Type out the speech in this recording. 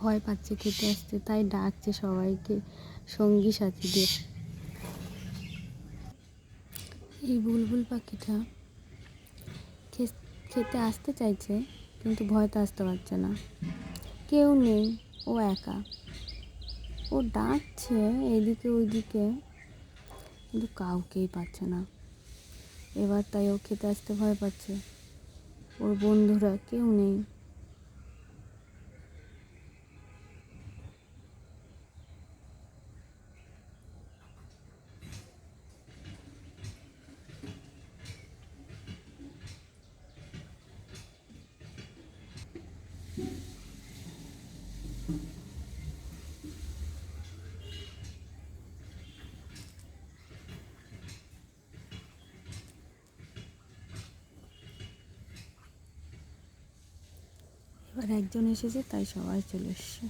ভয় পাচ্ছে, খেতে আসতে তাই ডাকছে সবাইকে সঙ্গী সাথীদের। এই বুলবুল পাখিটা খেতে আসতে চাইছে, কিন্তু ভয়তে আসতে পারছে না। কেউ নেই, ও একা। ও ডাকছে এদিকে ওইদিকে, কিন্তু কাউকেই পাচ্ছে না। এবার তাই ও খেতে আসতে ভয় পাচ্ছে। ওর বন্ধুরা কেউ নেই। এবার একজন এসেছে তাই সবাই চলে এসছে।